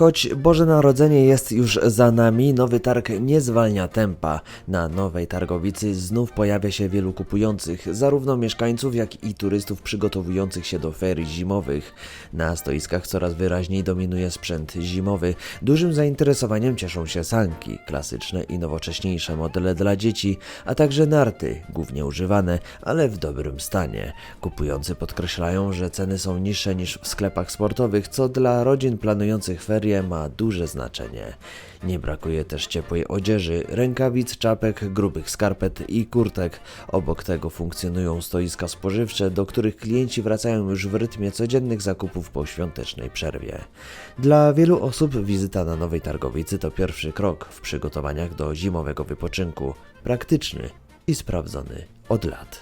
Choć Boże Narodzenie jest już za nami, nowy targ nie zwalnia tempa. Na nowej targowicy znów pojawia się wielu kupujących, zarówno mieszkańców, jak i turystów przygotowujących się do ferii zimowych. Na stoiskach coraz wyraźniej dominuje sprzęt zimowy. Dużym zainteresowaniem cieszą się sanki, klasyczne i nowocześniejsze modele dla dzieci, a także narty, głównie używane, ale w dobrym stanie. Kupujący podkreślają, że ceny są niższe niż w sklepach sportowych, co dla rodzin planujących ferie ma duże znaczenie. Nie brakuje też ciepłej odzieży, rękawic, czapek, grubych skarpet i kurtek. Obok tego funkcjonują stoiska spożywcze, do których klienci wracają już w rytmie codziennych zakupów po świątecznej przerwie. Dla wielu osób wizyta na Nowej Targowicy to pierwszy krok w przygotowaniach do zimowego wypoczynku, praktyczny i sprawdzony od lat.